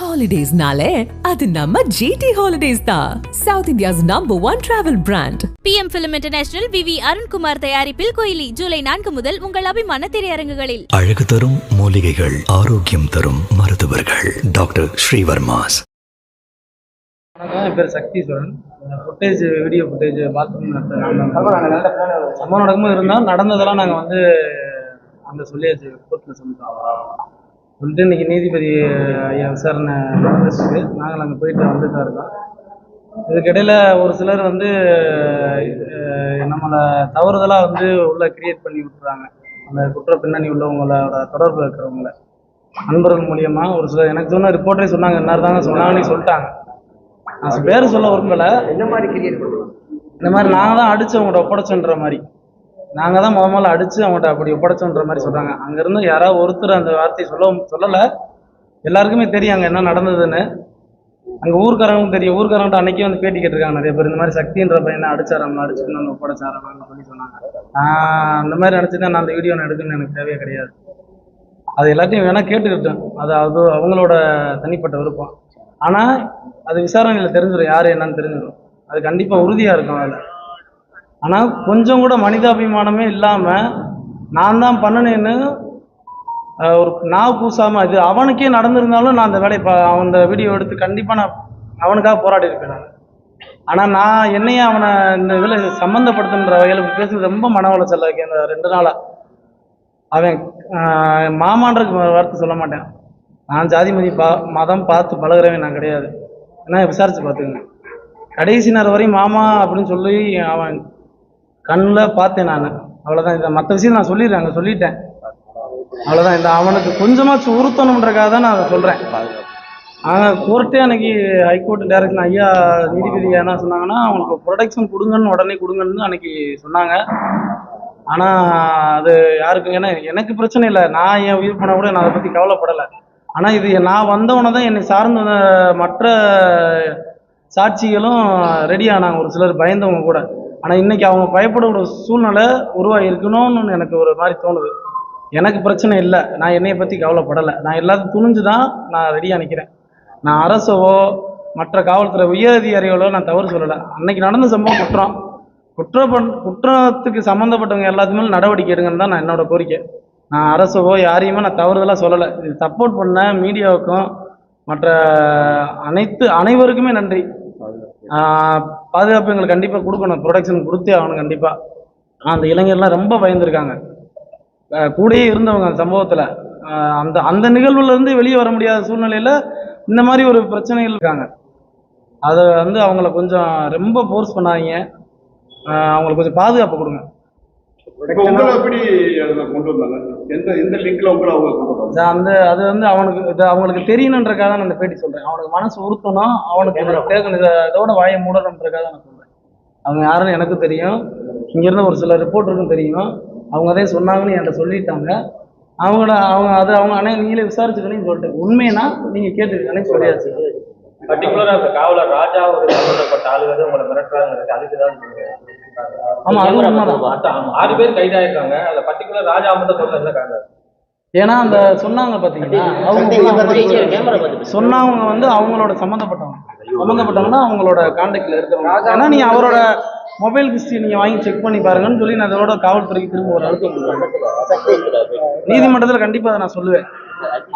ஹாலிடேஸ்னாலே அது நம்ம ஜிடி ஹாலிடேஸ் தான் south India's number one travel brand PM film international V V Arunkumar தயாரிப்பில் கோயிலி ஜூலை நான்கு முதல் உங்கள் அபிமான திரையரங்குகளில். அழகு தரும் மூலிகைகள் ஆரோக்கியம் தரும் மருத்துவர்கள். டாக்டர் ஸ்ரீவர்மாஸ். வணக்கம் என் பேர் சக்தீஸ்வரன் ஃபுட்டேஜ் வீடியோ ஃபுட்டேஜ் பார்த்து சம்பவம் நடக்கும்போது இருந்தால் நடந்ததெல்லாம் நாங்கள் வந்து அங்கே சொல்லியாச்சு கோர்ட்டில் சொல்லிட்டோம். சொல்லிட்டு இன்னைக்கு நீதிபதி ஐயா விசாரணை நடந்துட்டு நாங்கள் அங்கே போயிட்டு வந்துட்டு தான் இருக்கோம் இதுக்கிடையில் ஒரு சிலர் வந்து நம்மளை தவறுதலாக வந்து உள்ள கிரியேட் பண்ணி விட்டுறாங்க. அந்த குற்ற பின்னணி உள்ளவங்களோட தொடர்பு இருக்கிறவங்கள. நண்பர்கள் மூலியமா ஒரு சிலர் எனக்கு சொன்ன ரிப்போர்ட்டரே சொன்னாங்க என்ன தாங்க சொன்னாங்கன்னு சொல்லிட்டாங்க. நான் பேர் சொல்ல விரும்பல. என்ன மாதிரி கிரியேட் பண்ணுவோம் இந்த மாதிரி நாங்கள் தான் அடிச்சு அவங்கள்ட்ட ஒப்படைச்சோன்ற மாதிரி. நாங்கள் தான் முத முதல்ல அடிச்சு அவங்கள்ட்ட அப்படி ஒப்படைச்சோன்ற மாதிரி சொல்றாங்க. அங்கேருந்து யாராவது ஒருத்தர் அந்த வார்த்தையை சொல்ல சொல்லலை. எல்லாருக்குமே தெரியும் அங்கே என்ன நடந்ததுன்னு. அங்கே ஊர்க்காரங்களுக்கு தெரியும். ஊர்க்காரங்கள்ட்ட அன்னைக்கே வந்து பேட்டி கேட்டிருக்காங்க நிறைய பேர். இந்த மாதிரி சக்தின்ற பையனை அடிச்சாராம் அடிச்சு வந்து ஒப்படைச்சாரான்னு சொல்லி சொன்னாங்க. அந்த மாதிரி நினச்சிட்டு நான் அந்த வீடியோ நான் எடுக்கணும்னு எனக்கு தேவையே கிடையாது. அது எல்லாத்தையும் வேணா கேட்டுக்கிட்டேன். அது அது அவங்களோட தனிப்பட்ட விருப்பம். ஆனால் அது விசாரணையில் தெரிஞ்சிடும் யார் என்னன்னு தெரிஞ்சிடும் அது கண்டிப்பாக உறுதியாக இருக்கும் அதில். ஆனால் கொஞ்சம் கூட மனிதாபிமானமே இல்லாமல் நான் தான் பண்ணனேன்னு ஒரு நான் பூசாமல் இது அவனுக்கே நடந்திருந்தாலும் நான் அந்த வேலையை அவன் அந்த வீடியோ எடுத்து கண்டிப்பாக நான் அவனுக்காக போராடி இருப்பேன் நான். ஆனால் நான் என்னையே அவனை இந்த இதில் சம்மந்தப்படுத்துன்ற வகையில் பேசுறது ரொம்ப மன உளைச்சல் இருக்கு. இந்த ரெண்டு நாளாக அவன் ஆஹ், மாமான்ற வார்த்தை சொல்ல மாட்டேன். நான் ஜாதி மதி பா மதம் பார்த்து பழகிறவன் நான் கிடையாது. ஏன்னா விசாரித்து பார்த்துக்கங்க. கடைசி நேரம் வரையும் மாமா அப்படின்னு சொல்லி அவன் கண்ணில் பார்த்தேன் நான். அவ்வளோதான் இதை மற்ற விஷயம் நான் சொல்லிடுறேன். அங்கே சொல்லிட்டேன். அவ்வளோதான் இந்த அவனுக்கு கொஞ்சமாச்சும் உறுத்தணுன்றக்காக தான் நான் அதை சொல்கிறேன் ஆனால் கோர்ட்டே அன்னைக்கு ஹைகோர்ட் டைரக்ஷன் ஐயா நீதிபதி என்ன சொன்னாங்கன்னா அவனுக்கு ப்ரொடெக்ஷன் கொடுங்கன்னு உடனே கொடுங்கன்னு அன்னைக்கு சொன்னாங்க. ஆனால் அது யாருக்கு ஏன்னா எனக்கு பிரச்சனை இல்லை. நான் என் உயிர் பண்ண கூட நான் அதை பற்றி கவலைப்படலை. ஆனால் இது நான் வந்தவனை தான் என்னை சார்ந்த மற்ற சாட்சிகளும் ரெடி ஆனாங்க. ஒரு சிலர் பயந்தவங்க கூட. ஆனால் இன்னைக்கு அவங்க பயப்படக்கூடிய சூழ்நிலை உருவாகி இருக்கணும்னு எனக்கு ஒரு மாதிரி தோணுது. எனக்கு பிரச்சனை இல்லை. நான் என்னைய பற்றி கவலைப்படலை. நான் எல்லாத்தையும் துணிஞ்சு தான் நான் ரெடியாக நிற்கிறேன் நான் அரசவோ மற்ற காவல்துறை உயர் அதிகாரிகளோ நான் தவறு சொல்லலை. அன்னைக்கு நடந்த சம்பவம் குற்றம். குற்றம் பண் குற்றத்துக்கு சம்மந்தப்பட்டவங்க எல்லாத்துமே நடவடிக்கை எடுங்கன்னு தான் நான் என்னோட கோரிக்கை. நான் அரசவோ யாரையுமே நான் தவறுதலாக சொல்லலை. இது சப்போர்ட் பண்ண மீடியாவுக்கும் மற்ற அனைத்து அனைவருக்குமே நன்றி. பாதுகாப்பு. எங்களுக்கு கண்டிப்பாக கொடுக்கணும். ப்ரொடெக்ஷன் கொடுத்தே ஆகணும் கண்டிப்பாக அந்த இளைஞர்லாம் ரொம்ப பயந்துருக்காங்க. கூடயே இருந்தவங்க அந்த சம்பவத்தில். அந்த அந்த நிகழ்வுல இருந்து வெளியே வர முடியாத சூழ்நிலையில் இந்த மாதிரி ஒரு பிரச்சனைகள் இருக்காங்க. அதை வந்து அவங்கள கொஞ்சம் ரொம்ப ஃபோர்ஸ் பண்ணாதீங்க. அவங்களுக்கு கொஞ்சம் பாதுகாப்பு கொடுங்க. எந்த எந்த லிங்க்ல உங்களை அவங்க அந்த அது வந்து அவனுக்கு இது அவங்களுக்கு தெரியணுன்றக்காக தான் நான் இந்த பேட்டி சொல்றேன். அவனுக்கு மனசு உறுத்தணும் அவனுக்கு கேட்கணும் இதை இதோட வாயை மூடணுன்றக்காக நான் சொல்றேன். அவங்க யாருன்னு எனக்கு தெரியும். இங்க இருந்த ஒரு சில ரிப்போர்ட்டருக்கும் தெரியும். அவங்க அதே சொன்னாங்கன்னு என்கிட்ட சொல்லிட்டாங்க. அவங்கள அவங்க அது அவங்க அண்ணே நீங்களே விசாரிச்சுக்கணும்னு சொல்லிட்டு. உண்மைனா நீங்க கேட்டுக்கணும் சொல்லியாச்சு. பர்டிகுலரா அந்த காவலர் ராஜா ஒரு சம்பந்தப்பட்ட ஆளுங்க உங்களை மிரட்டுறாங்க அதுக்கு தான் ஆமா அது உண்மைதான். ஆறு பேர் கைதாயிருக்காங்க. அதுல பர்டிகுலர் ராஜா மட்டும் இருக்காங்க ஏன்னா அந்த சொன்னாங்க பாத்தீங்களா அவங்க சொன்னவங்க வந்து அவங்களோட சம்மந்தப்பட்டவங்க சம்மந்தப்பட்டவங்கன்னா அவங்களோட கான்டாக்ட்ல இருக்கிறவங்க. ஏன்னா நீங்க அவரோட மொபைல் ஹிஸ்டரி நீங்க வாங்கி செக் பண்ணி பாருங்கன்னு சொல்லி நான் அதோட காவல்துறைக்கு திரும்ப ஒரு அழுத்தம் நீதிமன்றத்தில் கண்டிப்பா அதை நான் சொல்லுவேன்.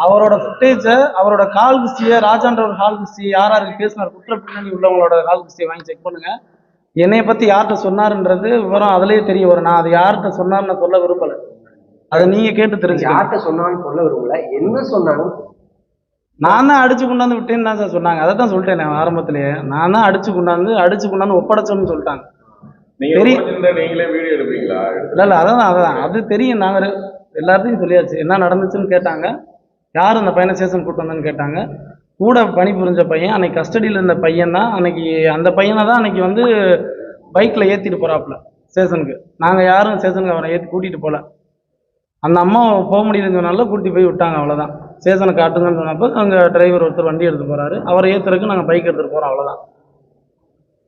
அவரோட ஃபுட்டேஜை அவரோட கால் ஹிஸ்டரியை ராஜான்ற ஒரு கால் ஹிஸ்டரி யார் யாருக்கு பேசினார் குற்ற பின்னணி உள்ளவங்களோட கால் ஹிஸ்டரியை வாங்கி செக் பண்ணுங்க. என்னைய பத்தி யார்கிட்ட சொன்னாருன்றது விவரம் அதுலயே தெரிய வரும். நான் அது யார்கிட்ட சொன்னார்னு நான் சொல்ல விரும்பல. அதை நீங்க கேட்டு தெரிஞ்சுக்கணும் யார்கிட்ட சொன்னாலும் சொல்ல விரும்பல. என்ன சொன்னாலும் நான் தான் அடிச்சு கொண்டாந்து விட்டேன்னு தான் சார் சொன்னாங்க. அதை தான் சொல்லிட்டேன் நான் ஆரம்பத்திலேயே. நான் தான் அடிச்சு கொண்டாந்து அடிச்சு கொண்டாந்து ஒப்படைச்சோன்னு சொல்லிட்டாங்க. நீங்களே வீடியோ எடுப்பீங்களா? இல்லை இல்லை அதான் அதான். அது தெரியும். நாங்கள் எல்லாத்தையும் சொல்லியாச்சு. என்ன நடந்துச்சுன்னு கேட்டாங்க. யார் அந்த பையனை சேஷன் கூட்டு வந்தேன்னு கேட்டாங்க. கூட பணிபுரிஞ்ச பையன் அன்னைக்கு கஸ்டடியில் இருந்த பையன் தான் அன்னைக்கு அந்த பையனை தான் அன்னைக்கு வந்து பைக்கில் ஏற்றிட்டு போகிறாப்புல ஸ்டேஷனுக்கு நாங்கள் யாரும் ஸ்டேஷனுக்கு அவரை ஏற்றி கூட்டிகிட்டு போகல அந்த அம்மா போக முடியலன்னு சொன்னால கூட்டிட்டு போய் விட்டாங்க அவ்வளோதான் ஸ்டேஷனை காட்டுங்கன்னு சொன்னப்போ அங்கே டிரைவர் ஒருத்தர் வண்டி எடுத்து போகிறாரு அவரை ஏற்றுறதுக்கு நாங்கள் பைக் எடுத்துகிட்டு போகிறோம் அவ்வளோதான்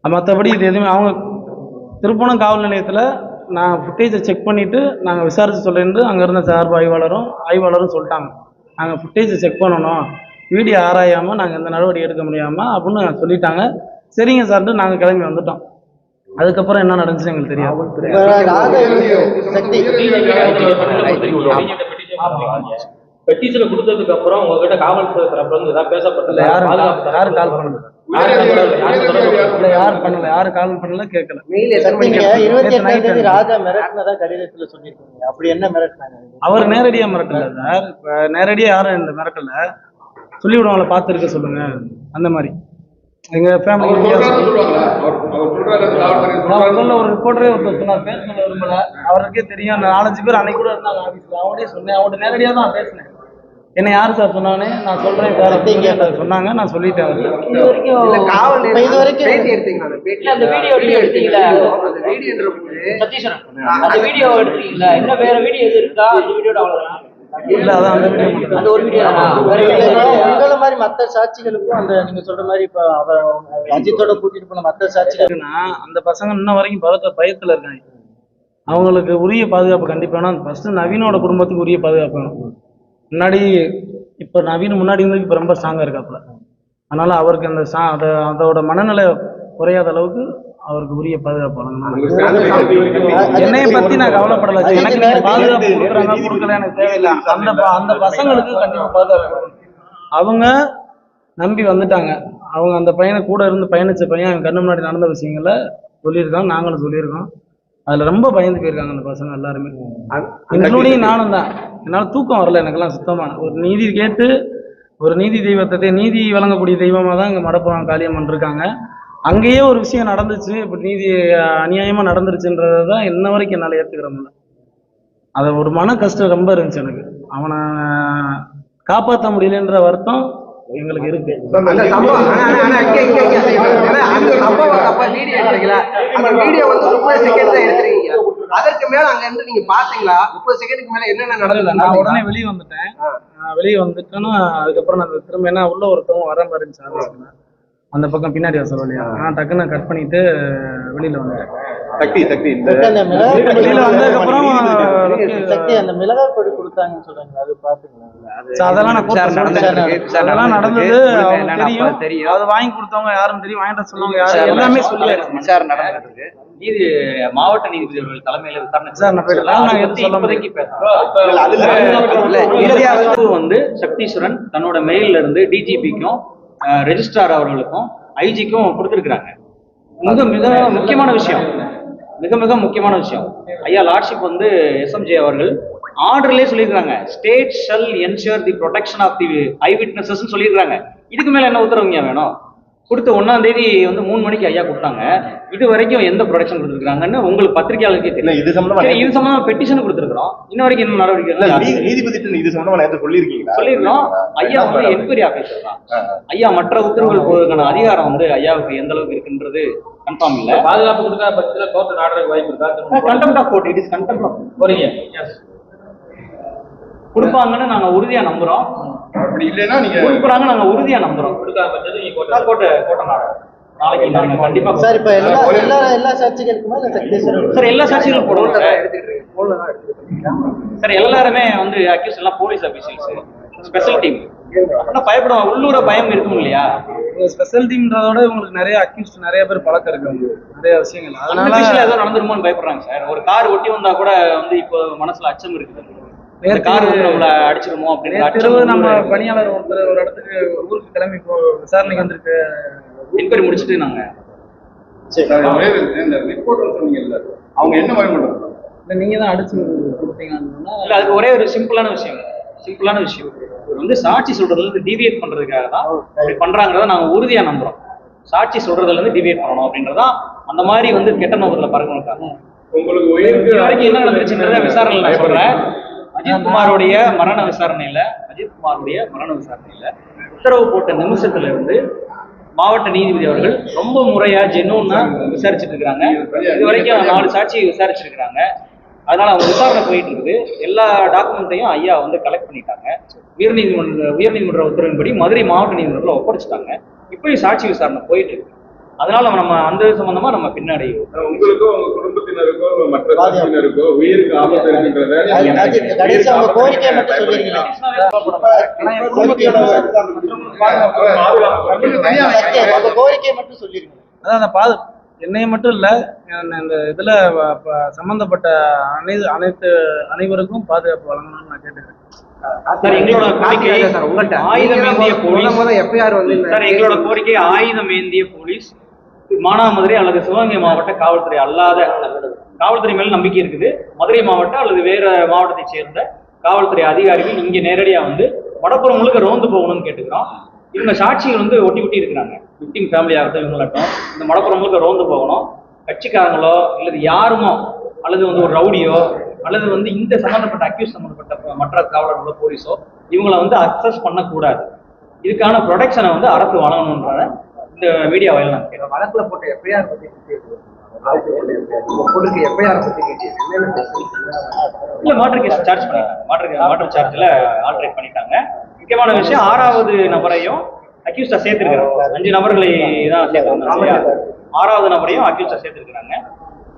மற்றபடி இது எதுவுமே அவங்க திருப்பணம் காவல் நிலையத்தில் நான் ஃபுட்டேஜை செக் பண்ணிவிட்டு நாங்கள் விசாரித்து சொல்லிருந்து அங்கே இருந்த சார்பு ஆய்வாளரும் ஆய்வாளரும் சொல்லிட்டாங்க. நாங்கள் ஃபுட்டேஜை செக் பண்ணணும். வீடியோ ஆராயாமல் நாங்கள் எந்த நடவடிக்கை எடுக்க முடியாமல் அப்படின்னு சொல்லிட்டாங்க. சரிங்க சார்ட்டு நாங்கள் கிளம்பி வந்துட்டோம். அதுக்கப்புறம் என்ன நடந்துச்சு எங்களுக்கு தெரியாது. சக்தி. பெட்டிஷனை கொடுத்ததுக்கு அப்புறம் உங்ககிட்ட காவல்துறை தரப்புல இருந்து ஏதாவது பேசப்பட்டல இல்லை யாரும் யாரும் கால் பண்ணல. யாரும் பண்ணல. யாரும் கால் பண்ணல. கேட்கல அவர் நேரடியாக மிரட்டல சார் இப்போ நேரடியாக யாரும் இந்த மிரட்டல? சொல்லி விடுவாங்கள பார்த்துருக்க சொல்லுங்க. அந்த மாதிரி. எங்க ஃபேமிலி. முதல்ல ஒரு ரிப்போர்ட்டரே ஒருத்தர் சொன்னார் பேர் சொல்ல விரும்பல. அவருக்கே தெரியும் அந்த நாலஞ்சு பேர் அன்னைக்கு கூட இருந்தாங்க ஆஃபீஸில் அவங்கள்டே சொன்னேன் அவங்கள்ட்ட நேரடியாக தான் பேசினேன். என்ன யார் சார் சொன்னானே நான் சொல்றேன் சார் அப்படிங்க சொன்னாங்க நான் சொல்லிட்டேன் இல்ல காவல் இது வரைக்கும் பேட்டி எடுத்தீங்களா? அந்த பேட்டி இல்ல, அந்த வீடியோ எடுத்தீங்களா? அந்த வீடியோன்ற போது அந்த வீடியோ எடுத்தீங்களா? இன்னும் வேற வீடியோ எது இருக்கா? அந்த வீடியோட அவ்வளவுதான். இல்ல அதான் அந்த வீடியோ அந்த ஒரு வீடியோ உங்களை மாதிரி மத்த சாட்சிகளுக்கும் அந்த நீங்க சொல்ற மாதிரி இப்ப அவர் அஜித்தோட கூட்டிட்டு போன மத்த சாட்சிகள் இருக்குன்னா அந்த பசங்க இன்ன வரைக்கும் பதத்த பயத்துல இருக்காங்க. அவங்களுக்கு உரிய பாதுகாப்பு கண்டிப்பா வேணும். ஃபர்ஸ்ட் நவீனோட குடும்பத்துக்கு உரிய பாதுகாப்பு வேணும். முன்னாடி இப்ப நவீன் முன்னாடி இருந்ததுக்கு இப்ப ரொம்ப ஸ்ட்ராங்கா இருக்காப்புல. அதனால அவருக்கு அந்த சா அத- அதோட மனநிலை குறையாத அளவுக்கு அவருக்கு உரிய பாதுகாப்பு வழங்கணும்? என்னைய பத்தி நான் கவலைப்படல. எனக்கு நீங்க பாதுகாப்பு கொடுக்குறாங்க கொடுக்கல எனக்கு தேவையில்லை. அந்த அந்த பசங்களுக்கு கண்டிப்பா பாதுகாப்பு. அவங்க நம்பி வந்துட்டாங்க. அவங்க அந்த பையனை கூட இருந்து பயணிச்ச பையன் அவன் கண்ணு முன்னாடி நடந்த விஷயங்கள சொல்லியிருக்காங்க நாங்களும் சொல்லியிருக்கோம். அதுல ரொம்ப பயந்து போயிருக்காங்க அந்த பசங்க எல்லாருமே. இன்க்ளூடிங் நானும் தான். என்னால தூக்கம் வரல. எனக்கெல்லாம் சுத்தமா ஒரு நீதி கேட்டு ஒரு நீதி தெய்வத்தை நீதி வழங்கக்கூடிய தெய்வமா தான் இங்க மடப்புறம் காளியம்மன் இருக்காங்க. அங்கேயே ஒரு விஷயம் நடந்துச்சு இப்ப நீதி அஹ், அநியாயமா நடந்துருச்சுன்றதை தான் இன்ன வரைக்கும் என்னால ஏத்துக்கிற முடியல. அது ஒரு மன கஷ்டம் ரொம்ப இருந்துச்சு எனக்கு. அவனை காப்பாற்ற முடியலன்ற வருத்தம் எங்களுக்கு இருக்கு. ஏன்னா, அதற்கு மேல அங்க இருந்து நீங்க பாத்தீங்களா முப்பது செகண்டுக்கு மேல என்னென்ன நடந்தது நான் உடனே வெளியே வந்துட்டேன். வெளியே வந்துட்டேன்னா அதுக்கப்புறம் நான் திரும்ப என்ன உள்ள ஒருத்தவங்க வர மாதிரி இருந்துச்சு அந்த பக்கம் பின்னாடி வாசல் வழியா நான் டக்குன்னு கட் பண்ணிட்டு வெளியில வந்துட்டேன். சக்தி சக்தி இந்த வெளியில வந்ததுக்கப்புறம் சக்தி அந்த மிளகாய் பொடி கொடுத்தாங்கன்னு சொல்றாங்க. அது பாத்துக்கலாம் அதெல்லாம் நான் அதெல்லாம் நடந்தது. தெரியும். தெரியும். அது வாங்கி கொடுத்தவங்க யாரும் தெரியும். வாங்கிட்டு சொன்னவங்க யாரும் எல்லாமே சொல்லி விசாரணை நடந்திருக்கு நீதி மாவட்ட நீதிபதி அவர்கள் தலைமையில விசாரணை சார், நான் இப்போதைக்கு வந்து சக்தீஸ்வரன் தன்னோட மெயில்ல இருந்து டிஜிபிக்கும் ரெஜிஸ்ட்ரார் அவர்களுக்கும் ஐஜிக்கும் கொடுத்துருக்காங்க மிக மிக முக்கியமான விஷயம். மிக மிக முக்கியமான விஷயம். ஐயா லார்ட்ஷிப் வந்து எஸ்எம்ஜே அவர்கள் ஆர்டர்லயே சொல்லியிருக்காங்க state shall ensure the protection of the eye witnesses சொல்லியிருக்காங்க இதுக்கு மேல என்ன உத்தரவுங்க வேணும்? கொடுத்த ஒன்னாம் தேதி வந்து மூணு மணிக்கு ஐயா கொடுத்தாங்க. இது வரைக்கும் எந்த ப்ரொடெக்ஷன் கொடுத்துருக்காங்கன்னு உங்களுக்கு பத்திரிகையாளருக்கே தெரியும். இது சம்பந்தமா இது சம்பந்தமா பெட்டிஷன் கொடுத்துருக்கோம் இன்ன வரைக்கும் என்ன நடவடிக்கை இல்ல, நீதிபதி இது சம்பந்தமா நேரத்தை சொல்லியிருக்கீங்களா? சொல்லியிருக்கோம் ஐயா வந்து என்கொயரி ஆஃபீஸர் தான். ஐயா மற்ற உத்தரவுகள் போவதற்கான அதிகாரம் வந்து ஐயாவுக்கு எந்த அளவுக்கு இருக்குன்றது கன்ஃபார்ம் இல்ல. பாதுகாப்பு கொடுக்காத பட்சத்துல கோர்ட் நாடுறதுக்கு வாய்ப்பு இருக்கா? Contempt of court it is contempt of போறீங்க. எஸ் கொடுப்பாங்கன்னு நாங்க உறுதியா நம்புறோம். அப்படி இல்லைன்னா நீங்க கொடுக்குறாங்க நாங்க உறுதியா நம்புறோம். கொடுக்காத பட்சத்துக்கு நீங்க கோர்ட் கோட்டை கோட்டை நாடு. நாளைக்கு நாங்க கண்டிப்பா சார் இப்ப எல்லா எல்லா எல்லா சாட்சிகளுக்குமா இல்ல சக்தீஸ்வரன் சார் எல்லா சாட்சிகளும் போடுவோம். சார் சார் எல்லாருமே வந்து அக்யூஸ் எல்லாம் போலீஸ் அபிஷியல்ஸ் ஸ்பெஷல் டீம் அப்படின்னா பயப்படுவாங்க. உள்ளூர பயம் இருக்கும் இல்லையா? ஸ்பெஷல் டீம்ன்றதோட உங்களுக்கு நிறைய அக்யூஸ்ட் நிறைய பேர் பழக்கம் இருக்கு. நிறைய விஷயங்கள். அதனால ஏதோ நடந்துருமோன்னு பயப்படுறாங்க சார். ஒரு கார் ஒட்டி வந்தா கூட வந்து இப்போ மனசுல அச்சம் இருக்குது. கார் நம்மள அடிச்சிருமோ அப்படின்னு நேற்றிரவு நம்ம பணியாளர் ஒருத்தர் ஒரு இடத்துக்கு ஊருக்கு கிளம்பி போ விசாரணைக்கு வந்திருக்கு என்கொயரி முடிச்சிட்டு நாங்க. இந்த சொன்னீங்கல்ல அவங்க என்ன பயம் பண்றாங்க இல்லை நீங்க தான் அடிச்சு கொடுத்தீங்கன்னா இல்ல அதுக்கு ஒரே ஒரு சிம்பிளான விஷயம். சிம்பிளான விஷயம். இவர் வந்து சாட்சி சொல்றதுல இருந்து டிவியேட் பண்றதுக்காக தான் இப்படி பண்றாங்கிறத நாங்க உறுதியா நம்புறோம். சாட்சி சொல்றதுல இருந்து டிவியேட் பண்ணணும் அப்படின்றதா அந்த மாதிரி வந்து கெட்ட நோக்கத்துல பறக்கணும். உங்களுக்கு வரைக்கும் என்ன நடந்துச்சுன்றத விசாரணை நான் சொல்றேன். அஜித்குமாருடைய மரண விசாரணையில அஜித்குமாருடைய மரண விசாரணையில உத்தரவு போட்ட நிமிஷத்துல இருந்து மாவட்ட நீதிபதி அவர்கள் ரொம்ப முறையா ஜெனூன்னா விசாரிச்சுட்டு இருக்கிறாங்க. இது வரைக்கும் நாலு சாட்சியை விசாரிச்சிருக்கிறாங்க. அதனால அவங்க விசாரணை போயிட்டு இருக்குது. எல்லா டாக்குமெண்ட்டையும் ஐயா வந்து கலெக்ட் பண்ணிட்டாங்க. உயர்நீதிமன்ற உயர்நீதிமன்ற உத்தரவின்படி மதுரை மாவட்ட நீதிமன்றத்தில் ஒப்படைச்சிட்டாங்க. இப்பயும் சாட்சி விசாரணை போயிட்டு இருக்கு. அதனால நம்ம அந்த சம்பந்தமா நம்ம பின்னாடி உங்களுக்கோ உங்க குடும்பத்தினருக்கோ மற்ற கட்சியினருக்கோ உயிருக்கு ஆபத்து இருக்கின்றத அதான் அந்த பாது. என்னைய மட்டும் இல்லை இந்த இதில் சம்மந்தப்பட்ட அனைத்து அனைத்து அனைவருக்கும் பாதுகாப்பு வழங்கணும்னு நான் கேட்டுக்கிறேன். சார் எங்களோட கோரிக்கை ஆயுதம் ஏந்திய போலீஸ். மானாமதுரை அல்லது சிவகங்கை மாவட்ட காவல்துறை அல்லாத காவல்துறை மேல நம்பிக்கை இருக்குது. மதுரை மாவட்டம் அல்லது வேற மாவட்டத்தை சேர்ந்த காவல்துறை அதிகாரிகள் இங்க நேரடியா வந்து வடப்புறம் முழுக்க ரோந்து போகணும்னு கேட்டுக்கிறோம். இவங்க சாட்சிகள் வந்து ஒட்டி ஒட்டி இருக்கிறாங்க. விக்டிம் ஃபேமிலி ஆகட்டும் இவங்களாட்டும். இந்த மடப்புறம் முழுக்க ரோந்து போகணும். கட்சிக்காரங்களோ அல்லது யாருமோ அல்லது வந்து ஒரு ரவுடியோ அல்லது வந்து இந்த சம்பந்தப்பட்ட அக்யூஸ் சம்பந்தப்பட்ட மற்ற காவலர்களோ போலீஸோ இவங்களை வந்து அக்சஸ் பண்ணக்கூடாது. இதுக்கான ப்ரொடெக்ஷனை வந்து அரசு வழங்கணுன்றத நான் கேட்கிறேன் வழக்குல போட்ட எஃப்ஐஆர் பத்தி பொண்ணுக்கு எஃப்ஐஆர் பத்தி? இல்ல மாட்டர் கேஸ் சார்ஜ் பண்ணிட்டாங்க மாட்டர் மாட்டர் சார்ஜ்ல ஆல்ட்ரேட் பண்ணிட்டாங்க. முக்கியமான விஷயம் ஆறாவது நபரையும் அக்யூஸ்டா சேர்த்திருக்கிறாங்க. அஞ்சு நபர்களை தான் சேர்த்திருந்தாங்க இல்லையா? ஆறாவது நபரையும் அக்யூஸ்டா சேர்த்திருக்கிறாங்க.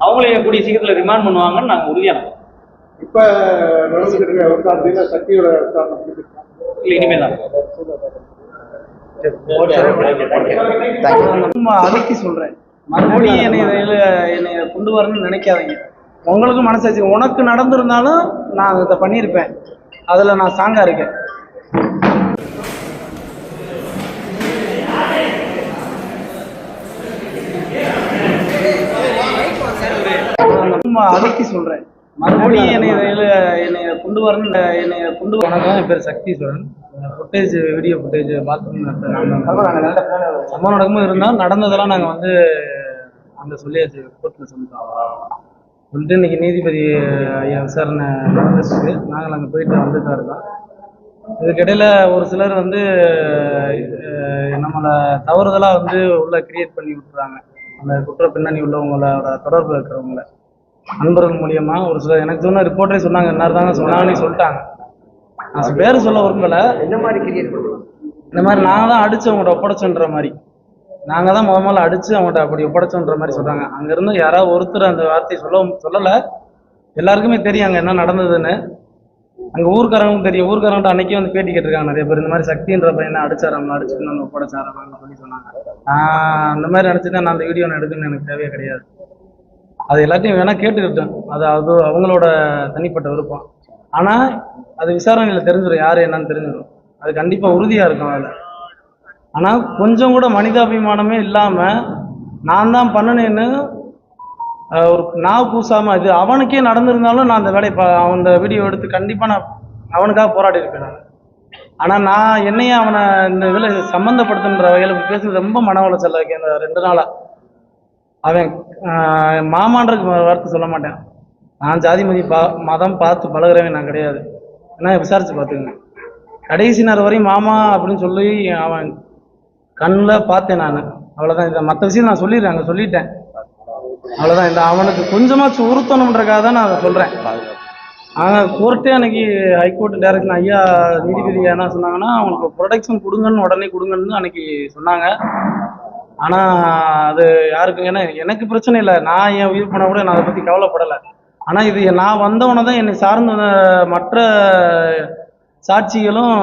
அவங்களையும் கூடிய சீக்கிரத்துல ரிமாண்ட் பண்ணுவாங்கன்னு நாங்க உறுதியா நம்புறோம். இப்ப நடந்துட்டு இருக்க சக்தியோட விசாரணை முடிஞ்சிருக்கா? இல்ல இனிமே தான். அதுக்கு சொல்றேன். மறுபடியும் என்னை இதில் என்னை கொண்டு வரணும்னு நினைக்காதீங்க. உங்களுக்கு மனசாச்சு உனக்கு நடந்திருந்தாலும் நான் இதை பண்ணியிருப்பேன். அதில் நான் சாங்காக இருக்கேன். அதுக்கு அழுத்தி சொல்றேன். மறுபடியும் என்னை இதில் என்னை கொண்டு வரணும்னு என்னை கொண்டு வணக்கம் என் பேர் சக்தி சொல்றேன் ஃபுட்டேஜ் வீடியோ ஃபுட்டேஜ் பார்த்துன்னு சம்பவம் நடக்கும்போது இருந்தால் நடந்ததெல்லாம் நாங்கள் வந்து அங்கே சொல்லியாச்சு கோர்ட்டில் சொல்லிட்டோம். சொல்லிட்டு இன்னைக்கு நீதிபதி ஐயா விசாரணை நடந்துச்சு. நாங்கள் அங்கே போயிட்டு வந்துட்டு தான் இருக்கோம். இதுக்கிடையில ஒரு சிலர் வந்து நம்மளை தவறுதலாக வந்து உள்ள கிரியேட் பண்ணி விட்டுறாங்க. அந்த குற்ற பின்னணி உள்ளவங்களோட தொடர்பு இருக்கிறவங்கள. நண்பர்கள் மூலியமா ஒரு சிலர் எனக்கு சொன்ன ரிப்போர்ட்டே சொன்னாங்க என்ன தாங்க சொன்னாங்கன்னு சொல்லிட்டாங்க. நான் பேர் சொல்ல விரும்பல. என்ன மாதிரி கிரியேட் பண்ணுவோம் இந்த மாதிரி நாங்கள் தான் அடிச்சு அவங்கள்ட்ட ஒப்படைச்சோன்ற மாதிரி. நாங்கள் தான் முத முதல்ல அடிச்சு அவங்கள்ட்ட அப்படி ஒப்படைச்சோன்ற மாதிரி சொல்றாங்க அங்கேருந்து யாராவது ஒருத்தர் அந்த வார்த்தையை சொல்ல சொல்லலை. எல்லாருக்குமே தெரியும் அங்கே என்ன நடந்ததுன்னு. அங்கே ஊர்க்காரங்களுக்கும் தெரியும். ஊர்க்காரங்கள்ட்ட அன்னைக்கே வந்து பேட்டி கேட்டிருக்காங்க நிறைய பேர். இந்த மாதிரி சக்தின்ற பையனை அடிச்சாராம் நம்ம ஒப்படைச்சாராம் சொல்லி சொன்னாங்க. நான் அந்த மாதிரி நினச்சிட்டு நான் அந்த வீடியோ எடுக்கணும்னு எனக்கு தேவையே கிடையாது. அது எல்லாத்தையும் வேணால் கேட்டுக்கிட்டேன். அது அது அவங்களோட தனிப்பட்ட விருப்பம். ஆனால் அது விசாரணையில் தெரிஞ்சிடும் யார் என்னன்னு தெரிஞ்சிடும் அது கண்டிப்பாக உறுதியாக இருக்கும் அதில். ஆனால் கொஞ்சம் கூட மனிதாபிமானமே இல்லாமல் நான் தான் பண்ணினேன்னு ஒரு நான் கூசாமல் இது அவனுக்கே நடந்திருந்தாலும் நான் அந்த வேலையை அவன் அந்த வீடியோ எடுத்து கண்டிப்பாக நான் அவனுக்காக போராடி இருப்பேன் நான். ஆனால் நான் என்னையே அவனை இந்த இதில் சம்மந்தப்படுத்துன்ற வகையில் பேசுறது ரொம்ப மன உளைச்சல் இருக்கு இந்த ரெண்டு நாளாக அவன் மாமான்றதுக்கு வார்த்தை சொல்ல மாட்டேன். நான் ஜாதி மதி பா மதம் பார்த்து பழகிறவன் நான் கிடையாது. ஏன்னா விசாரித்து பார்த்துக்கங்க. கடைசி நேரம் வரையும் மாமா அப்படின்னு சொல்லி அவன் கண்ணில் பார்த்தேன் நான். அவ்வளோதான் இதை மற்ற விஷயம் நான் சொல்லிடுறேன் அங்கே சொல்லிட்டேன். அவ்வளோதான் இந்த அவனுக்கு கொஞ்சமாச்சும் உறுத்தணுன்றக்காக தான் நான் அதை சொல்கிறேன் ஆனால் கோர்ட்டே அன்னைக்கு ஹைகோர்ட் டைரக்ஷன் ஐயா நீதிபதி என்ன சொன்னாங்கன்னா அவங்களுக்கு ப்ரொடெக்ஷன் கொடுங்கன்னு உடனே கொடுங்கன்னு அன்னைக்கு சொன்னாங்க. ஆனால் அது யாருக்கும் ஏன்னா எனக்கு பிரச்சனை இல்லை. நான் என் உயிர் போனால் கூட நான் அதை பற்றி கவலைப்படலை. ஆனால் இது நான் வந்தவனை தான் என்னை சார்ந்த மற்ற சாட்சிகளும்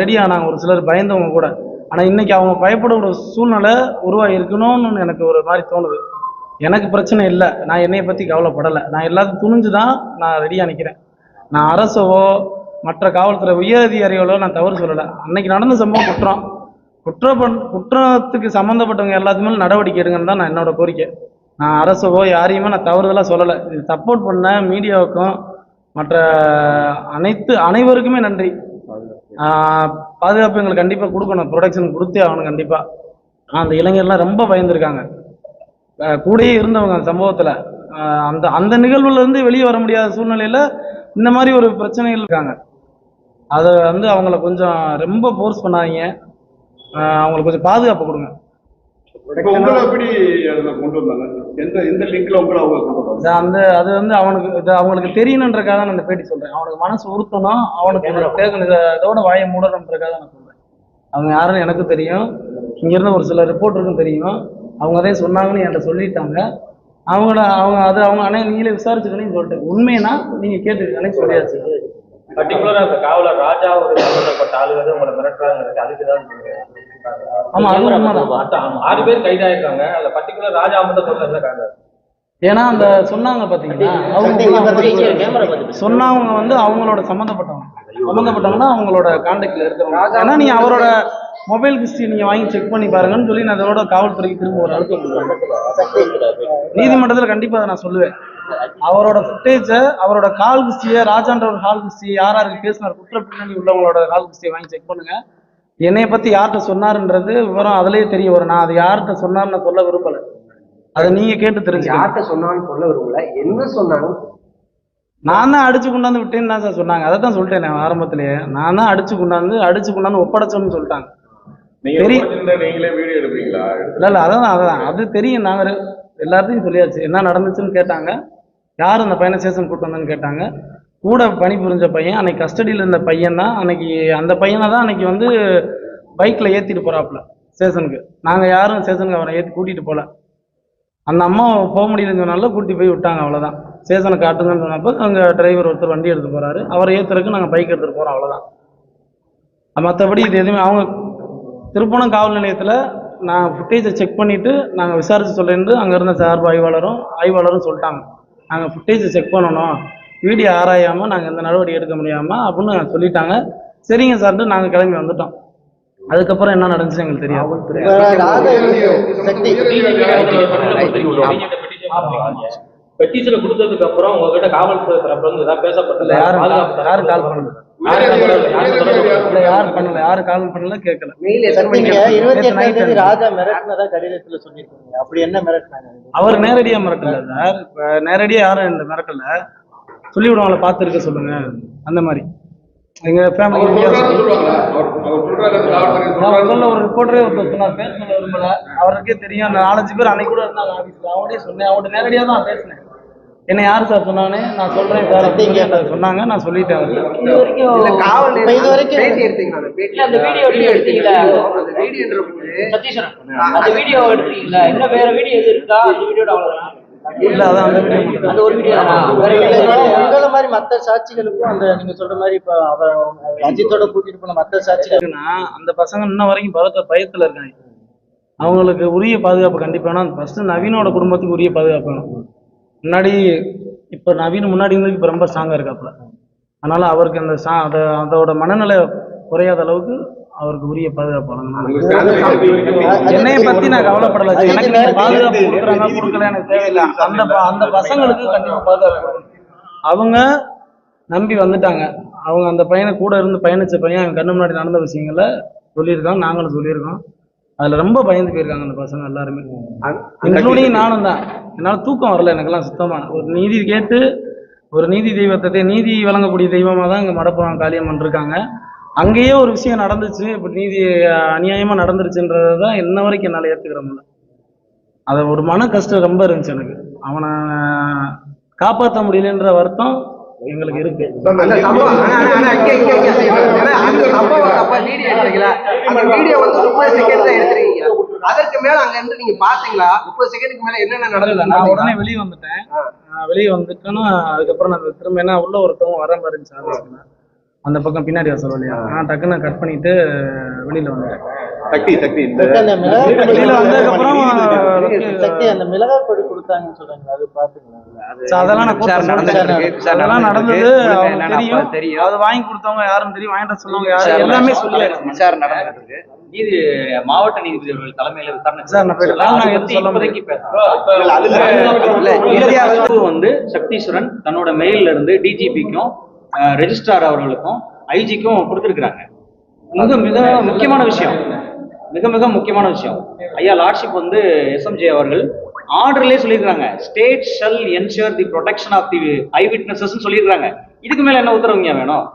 ரெடி ஆனாங்க. ஒரு சிலர் பயந்தவங்க கூட. ஆனால் இன்னைக்கு அவங்க பயப்படக்கூடிய சூழ்நிலை உருவாகி இருக்கணும்னு எனக்கு ஒரு மாதிரி தோணுது. எனக்கு பிரச்சனை இல்லை. நான் என்னைய பற்றி கவலைப்படலை. நான் எல்லாத்தையும் துணிஞ்சு தான் நான் ரெடியாக நிற்கிறேன் நான் அரசவோ மற்ற காவல்துறை உயர் அதிகாரிகளோ நான் தவறு சொல்லலை. அன்னைக்கு நடந்த சம்பவம் குற்றம். குற்ற பண் குற்றத்துக்கு சம்மந்தப்பட்டவங்க எல்லாத்துமே நடவடிக்கை எடுங்கன்னு தான் நான் என்னோட கோரிக்கை. நான் அரசவோ யாரையுமே நான் தவறுதலாக சொல்லலை. இது சப்போர்ட் பண்ண மீடியாவுக்கும் மற்ற அனைத்து அனைவருக்குமே நன்றி. பாதுகாப்பு எங்களுக்கு கண்டிப்பாக கொடுக்கணும். ப்ரொடக்ஷன் கொடுத்தே ஆகணும் கண்டிப்பாக அந்த இளைஞர்லாம் ரொம்ப பயந்துருக்காங்க. கூடயே இருந்தவங்க அந்த சம்பவத்தில். அந்த அந்த நிகழ்வுலேருந்து வெளியே வர முடியாத சூழ்நிலையில் இந்த மாதிரி ஒரு பிரச்சனைகள் இருக்காங்க. அதை வந்து அவங்கள கொஞ்சம் ரொம்ப ஃபோர்ஸ் பண்ணாதீங்க. அவங்களுக்கு கொஞ்சம் பாதுகாப்பு கொடுங்க. உங்களை எப்படி அதுல கொண்டு வந்தாங்க? எந்த எந்த லிங்க்ல உங்களை அவங்க அந்த அது வந்து அவனுக்கு அவங்களுக்கு தெரியணுன்றக்காக தான் நான் பேட்டி சொல்றேன். அவனுக்கு மனசு உறுத்தணும் அவனுக்கு கேட்கணும் இதை இதோட வாயை மூடணுன்றக்காக தான் நான் சொல்றேன். அவங்க யாருன்னு எனக்கு தெரியும். இங்க இருந்த ஒரு சில ரிப்போர்ட்டருக்கும் தெரியும். அவங்க அதே சொன்னாங்கன்னு என்கிட்ட சொல்லிட்டாங்க. அவங்கள அவங்க அது அவங்க அண்ணே நீங்களே விசாரிச்சுக்கணும்னு சொல்லிட்டு. உண்மைனா நீங்க கேட்டுக்கணும் சொல்லியாச்சு. பர்டிகுலரா காவலர் ராஜா ஒரு சம்பந்தப்பட்ட ஆளுங்க உங்களை மிரட்டுறாங்க அதுக்கு தான் ஆமா, அது உண்மைதான். ஆறு பேர் அதுல பர்டிகுலர் ராஜா மட்டும் காரணம் ஏன்னா அந்த சொன்னாங்க பாத்தீங்கன்னா அவங்க சொன்னவங்க வந்து அவங்களோட சம்மந்தப்பட்டவங்க. சம்மந்தப்பட்டவங்கன்னா அவங்களோட கான்டாக்ட்ல இருக்கிறவங்க. ஏன்னா நீங்க அவரோட மொபைல் ஹிஸ்டரி நீங்க வாங்கி செக் பண்ணி பாருங்கன்னு சொல்லி நான் அதோட காவல்துறைக்கு திரும்ப ஒரு அழுத்தம் நீதிமன்றத்துல கண்டிப்பா அதை நான் சொல்லுவேன். அவரோட ஃபுட்டேஜை அவரோட கால் ஹிஸ்டரியை ராஜான்ற ஒரு கால் ஹிஸ்டரி யார் யாருக்கு பேசினார் குற்ற பின்னணி உள்ளவங்களோட கால் ஹிஸ்டரியை வாங்கி செக் பண்ணுங்க. என்னைய பத்தி யார்கிட்ட சொன்னாருன்றது விவரம் அதுலயே தெரிய வரும். நான் அது யார்கிட்ட சொன்னார்னு சொல்ல விரும்பல. அதை நீங்க கேட்டு தெரிஞ்சுக்கணும் யார்கிட்ட சொன்னான்னு சொல்ல விரும்பல. என்ன சொன்னாங்க நான் தான் அடிச்சு கொண்டாந்து விட்டேன்னு தான் சார் சொன்னாங்க. அதை தான் சொல்லிட்டேன் நான் ஆரம்பத்திலேயே. நான் தான் அடிச்சு கொண்டாந்து அடிச்சு கொண்டாந்து ஒப்படைச்சோன்னு சொல்லிட்டாங்க. நீங்களே வீடியோ எடுப்பீங்களா? இல்ல இல்ல அதான் அதான் அது தெரியும். நாங்க எல்லாத்தையும் சொல்லியாச்சு. என்ன நடந்துச்சுன்னு கேட்டாங்க. யார் அந்த பையனை சேஷன் கூட்டு வந்தேன்னு கேட்டாங்க. கூட பணிபுரிஞ்ச பையன் அன்னைக்கு கஸ்டடியில் இருந்த பையன் தான் அன்னைக்கு அந்த பையனை தான் அன்னைக்கு வந்து பைக்கில் ஏற்றிட்டு போகிறாப்புல ஸ்டேஷனுக்கு. நாங்கள் யாரும் ஸ்டேஷனுக்கு அவரை ஏற்றி கூட்டிகிட்டு போகல அந்த அம்மா போக முடியலங்கிறனால கூட்டி போய் விட்டாங்க அவ்வளோதான் ஸ்டேஷனை காட்டுங்கன்னு சொன்னப்போ அங்கே டிரைவர் ஒருத்தர் வண்டி எடுத்து போகிறாரு அவரை ஏற்றுறதுக்கு நாங்கள் பைக் எடுத்துகிட்டு போகிறோம் அவ்வளோதான் மற்றபடி இது எதுவுமே அவங்க திருப்பணம் காவல் நிலையத்தில் நான் ஃபுட்டேஜை செக் பண்ணிவிட்டு நாங்கள் விசாரித்து சொல்லேருந்து அங்கே இருந்த சார்பு ஆய்வாளரும் ஆய்வாளரும் சொல்லிட்டாங்க. நாங்கள் ஃபுட்டேஜை செக் பண்ணணும். வீடியோ ஆராயாமல் நாங்கள் எந்த நடவடிக்கை எடுக்க முடியாமல் அப்படின்னு சொல்லிட்டாங்க. சரிங்க சார்ட்டு நாங்கள் கிளம்பி வந்துட்டோம். அதுக்கப்புறம் என்ன நடந்துச்சு எங்களுக்கு தெரியாது. பெட்டிஷனை கொடுத்ததுக்கு அப்புறம் உங்ககிட்ட காவல்துறை தரப்புல இருந்து ஏதாவது பேசப்பட்டது? யாரும் யாரும் கால் பண்ணல. யாரும் பண்ணல. யாரும் கால் பண்ணல. கேட்கல. இருபத்தி எட்டாம் தேதி. ராஜா மிரட்டினதா கடிதத்துல சொல்லிருக்கீங்க அப்படி என்ன மிரட்டினாங்க? அவர் நேரடியா மிரட்டல சார். நேரடியா யாரும் இந்த மிரட்டல. சொல்லி விடுவாங்கள பார்த்துருக்க சொல்லுங்க. அந்த மாதிரி. எங்க ஃபேமிலி முதல்ல ஒரு ரிப்போர்ட்டரே ஒருத்தர் சொன்னார் பேர் சொல்ல விரும்பல. அவருக்கே தெரியும் அந்த நாலஞ்சு பேர் அன்னைக்கு கூட இருந்தாங்க ஆஃபீஸ்ல அவங்கள்டே சொன்னேன். அவங்கள்ட்ட நேரடியா தான் பேசினேன். என்ன யார் சார் சொன்னானே நான் சொல்றேன் சார் அப்படிங்க சொன்னாங்க. நான் சொல்லிட்டேன் அவர்கிட்ட. இல்ல காவல் இது வரைக்கும் பேட்டி அந்த பேட்டி இல்ல, அந்த வீடியோ வீடியோ எடுத்தீங்களா? அந்த வீடியோன்ற போது சதீஷன் அந்த வீடியோ எடுத்தீங்களா? இன்னும் வேற வீடியோ எது இருக்கா? அந்த வீடியோட அவ்வளவுதான். இல்ல அதான் அந்த ஒரு உங்கள மாதிரி மத்த சாட்சிகளுக்கும் அந்த நீங்க சொல்ற மாதிரி இப்ப அவர் அஜித்தோட கூட்டிட்டு போன மத்த சாட்சிகள் இருக்குன்னா அந்த பசங்க இன்ன வரைக்கும் பதத்த பயத்துல இருக்காங்க. அவங்களுக்கு உரிய பாதுகாப்பு கண்டிப்பா வேணும். ஃபர்ஸ்ட் நவீனோட குடும்பத்துக்கு உரிய பாதுகாப்பு வேணும். முன்னாடி இப்ப நவீன் முன்னாடி இருந்து இப்ப ரொம்ப ஸ்ட்ராங்கா இருக்காப்புல. அதனால அவருக்கு அந்த அதோட மனநிலை குறையாத அளவுக்கு அவருக்கு உரிய பாதுகாப்பு வழங்கணும். என்னைய பத்தி நான் கவலைப்படல. எனக்கு நீங்க பாதுகாப்பு கொடுக்குறாங்க கொடுக்கல எனக்கு தேவையில்லை. அந்த அந்த பசங்களுக்கு கண்டிப்பா பாதுகாப்பு. அவங்க நம்பி வந்துட்டாங்க. அவங்க அந்த பையனை கூட இருந்து பயணிச்ச பையன் என் கண்ணு முன்னாடி நடந்த விஷயங்களை சொல்லியிருக்காங்க நாங்களும் சொல்லியிருக்கோம். அதுல ரொம்ப பயந்து போயிருக்காங்க அந்த பசங்க எல்லாருமே. இன்க்ளூடிங் நானும் தான். என்னால தூக்கம் வரல எனக்கெல்லாம் சுத்தமா ஒரு நீதி கேட்டு ஒரு நீதி தெய்வத்தை நீதி வழங்கக்கூடிய தெய்வமா தான் இங்க மடப்புறம் காளியம்மன் இருக்காங்க. அங்கேயே ஒரு விஷயம் நடந்துச்சு இப்படி நீதி அஹ், அநியாயமா நடந்துருச்சுன்றதை தான் இன்ன வரைக்கும் என்னால ஏத்துக்கிற முடியல அது ஒரு மன கஷ்டம் ரொம்ப இருந்துச்சு எனக்கு அவனை காப்பாற்ற முடியலன்ற வருத்தம் எங்களுக்கு இருக்கு அதற்கு மேல அங்க இருந்து நீங்க பாத்தீங்களா முப்பது செகண்டுக்கு மேல என்னென்ன நடந்தது நான் உடனே வெளியே வந்துட்டேன் வெளியே வந்துட்டேன்னா அதுக்கப்புறம் நான் திரும்ப என்ன உள்ள ஒருத்தவங்க வர மாதிரி இருந்துச்சு அந்த பக்கம் பின்னாடி வர சொல்லியா நான் டக்குன்னு கட் பண்ணிட்டு வெளியில வந்துட்டேன் சக்தி சக்தி இந்த வெளியில வந்ததுக்கப்புறம் சக்தி அந்த மிளகாய் பொடி கொடுத்தாங்கன்னு சொல்றாங்க அது பாத்துக்கலாம் அதெல்லாம் நான் அதெல்லாம் நடந்தது. தெரியும். தெரியும். அது வாங்கி கொடுத்தவங்க யாரும் தெரியும். வாங்கிட்டு வர சொன்னவங்க யாரும் எல்லாமே நடந்திருக்கு. நீதி மாவட்ட நீதிபதி அவர்கள் தலைமையில விசாரணை அதை நான் சொல்ல வந்து சக்தீஸ்வரன் தன்னோட மெயில்ல இருந்து டிஜிபிக்கும் ரெஜிஸ்ட்ரார் அவர்களுக்கும் ஐஜிக்கும் கொடுத்துருக்குறாங்க. மிக மிக முக்கியமான விஷயம். மிக மிக முக்கியமான விஷயம். ஐயா லார்ட்ஷிப் வந்து எஸ்எம்ஜே அவர்கள் ஆர்டர்லயே சொல்லியிருக்காங்க state shall ensure the protection of the eye witnesses சொல்லியிருக்காங்க இதுக்கு மேல என்ன உத்தரவுங்க வேணும்?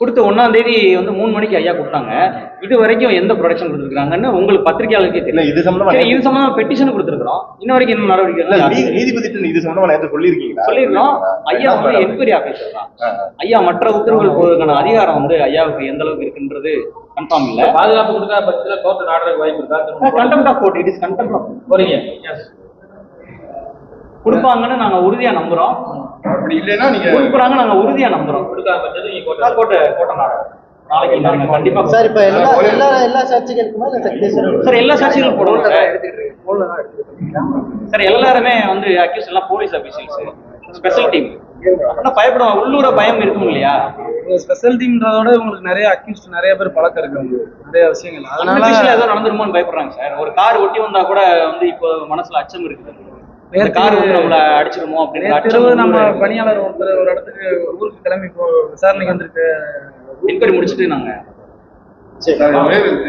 கொடுத்த ஒன்னாம் தேதி வந்து மூணு மணிக்கு ஐயா கொடுத்தாங்க. இது வரைக்கும் எந்த ப்ரொடக்ஷன் கொடுத்துருக்காங்கன்னு உங்களுக்கு பத்திரிகையாளருக்கே இல்ல தெரியும் இது சம்பந்தமா இது சம்பந்தமா பெட்டிஷன் கொடுத்துருக்கோம் இன்ன வரைக்கும் என்ன நடவடிக்கை? இல்ல, இல்லை. நீ- நீதிபதிட்டு இது சம்பந்தமா நேரத்தை சொல்லியிருக்கீங்களா? சொல்லியிருக்கோம் ஐயா வந்து என்கொயரி ஆபீசர் தான். ஐயா மற்ற உத்தரவுகள் போவதற்கான அதிகாரம் வந்து ஐயாவுக்கு எந்த அளவுக்கு இருக்குன்றது கன்ஃபார்ம் இல்ல. பாதுகாப்பு கொடுக்காத பட்சத்தில் கோர்ட்டு நாடுறதுக்கு வாய்ப்பு இருக்கா? Contempt of court it is contempt of போறீங்க. எஸ் கொடுப்பாங்கன்னு நாங்க உறுதியா நம்புறோம். அப்படி இல்லைன்னா நீங்க கொடுக்குறாங்க நாங்க உறுதியா நம்புறோம். கொடுக்காத பட்சத்தில் நீங்க கோட்டை கோட்டை நாளைக்கு நாங்க கண்டிப்பா சார் இப்ப எல்லா எல்லா சார்? எல்லா சாட்சிகளும் போடுவோம் சார் எல்லாருமே வந்து அக்யூஸ் எல்லாம் போலீஸ் அபிஷியல்ஸ் ஸ்பெஷல் டீம் அப்படின்னா பயப்படுவாங்க. உள்ளூர பயம் இருக்கும் இல்லையா? ஸ்பெஷல் டீம்ன்றதோட உங்களுக்கு நிறைய அக்யூஸ்ட் நிறைய பேர் பழக்கம் இருக்கு நிறைய விஷயங்கள். அதனால ஏதோ நடந்துருமோன்னு பயப்படுறாங்க சார். ஒரு கார் ஒட்டி வந்தா கூட வந்து இப்போ மனசுல அச்சம் இருக்குது. நேத்து- கார் வந்து நம்மள அடிச்சிருமோ இரவு நம்ம பணியாளர் ஒருத்தர் ஒரு இடத்துக்கு ஊருக்கு கிளம்பி போ விசாரணைக்கு வந்திருக்கு என்கொயரி முடிச்சுட்டு நாங்க.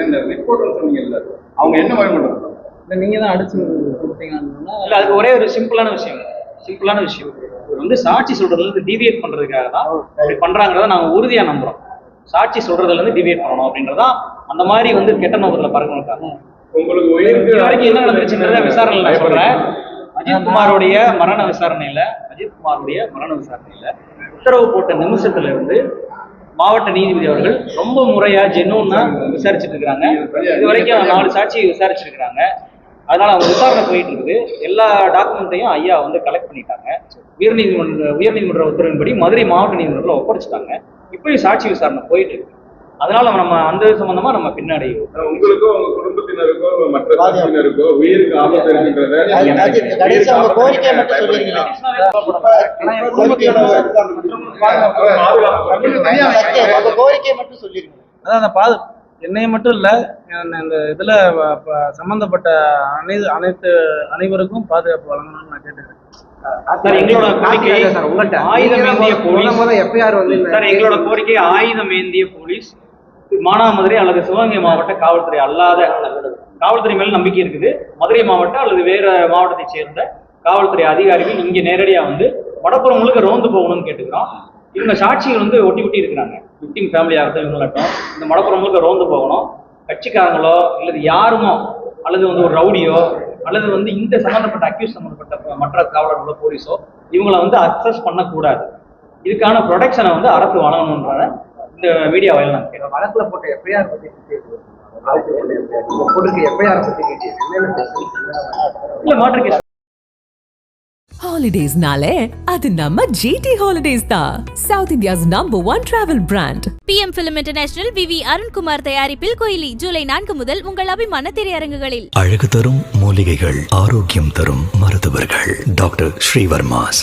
இந்த ரிப்போர்ட் சொன்னீங்கல்ல அவங்க என்ன மாதிரி பண்றாங்க இல்லை நீங்க தான் அடிச்சு கொடுத்தீங்கன்னா இல்ல அதுக்கு ஒரே ஒரு சிம்பிளான விஷயம். சிம்பிளான விஷயம். இவர் வந்து சாட்சி சொல்றதுல இருந்து டிவியேட் பண்றதுக்காக தான் இப்படி பண்றாங்கிறத நாங்க உறுதியா நம்புறோம். சாட்சி சொல்றதுல இருந்து டிவியேட் பண்ணணும் அப்படின்றதான் அந்த மாதிரி வந்து கெட்ட நோக்கத்துல பறக்கணும் உங்களுக்கு வரைக்கும் என்ன நடந்துச்சுன்றத விசாரணை நான் சொல்றேன். அஜித்குமாருடைய மரண விசாரணையில அஜித்குமாருடைய மரண விசாரணையில உத்தரவு போட்ட நிமிஷத்துல இருந்து மாவட்ட நீதிபதி அவர்கள் ரொம்ப முறையா ஜெனூன்னா விசாரிச்சுட்டு இருக்காங்க இது வரைக்கும் நாலு சாட்சியை விசாரிச்சிருக்கிறாங்க. அதனால அவங்க விசாரணை போயிட்டு இருக்குது எல்லா டாக்குமெண்ட்டையும் ஐயா வந்து கலெக்ட் பண்ணிட்டாங்க. உயர்நீதிமன்ற உயர்நீதிமன்ற உத்தரவின்படி மதுரை மாவட்ட நீதிமன்றத்தில் ஒப்படைச்சிட்டாங்க. இப்பயும் சாட்சி விசாரணை போயிட்டு இருக்கு. அதனால நம்ம அந்த சம்பந்தமா நம்ம பின்னாடி உங்களுக்கோ உங்க குடும்பத்தினருக்கோ மற்ற கட்சியினருக்கோ உயிருக்கு ஆபத்து இருக்குன்றத அதான் அந்த பாது என்னைய மட்டும் இல்ல இந்த- இதுல சம்பந்தப்பட்ட அனைத்து அனைத்து அனைவருக்கும் பாதுகாப்பு வழங்கணும்னு நான் கேட்டுக்கிறேன். சார் எங்களோட கோரிக்கை சார் உங்கள்கிட்ட ஆயுதம் ஏந்திய போலீஸ். மானாமதுரை அல்லது சிவகங்கை மாவட்ட காவல்துறை அல்லாத காவல்துறை மேல நம்பிக்கை இருக்குது. மதுரை மாவட்டம் அல்லது வேற மாவட்டத்தை சேர்ந்த காவல்துறை அதிகாரிகள் இங்க நேரடியா வந்து வடப்புறம் முழுக்க ரோந்து போகணும்னு கேட்டுக்கிறோம். இவங்க சாட்சிகள் வந்து ஒட்டி ஒட்டி இருக்கிறாங்க. விக்டிம் ஃபேமிலி ஆகட்டும் இவங்களாட்டும் இந்த மடப்புறம் முழுக்க ரோந்து போகணும். கட்சிக்காரங்களோ அல்லது யாருமோ அல்லது வந்து ஒரு ரவுடியோ அல்லது வந்து இந்த சம்பந்தப்பட்ட அக்யூஸ் சம்பந்தப்பட்ட மற்ற காவலர்களோ போலீஸோ இவங்களை வந்து அக்சஸ் பண்ணக்கூடாது. இதுக்கான ப்ரொடெக்ஷனை வந்து அரசு வழங்கணுன்றத நான் கேட்கிறேன் வழக்குல போட்ட எஃப்ஐஆர் பத்தி போட்டிருக்க எஃப்ஐஆர் பத்தி இல்ல மாற்று கேஸ் ஹாலிடேஸ்னாலே அது நம்ம ஜிடி ஹாலிடேஸ் தான். South India's number one travel brand PM film international V V Arunkumar தயாரிப்பில் கோயிலி ஜூலை நான்கு முதல் உங்கள் அபிமான திரையரங்குகளில். அழகு தரும் மூலிகைகள் ஆரோக்கியம் தரும் மருத்துவர்கள். டாக்டர் ஸ்ரீவர்மாஸ்.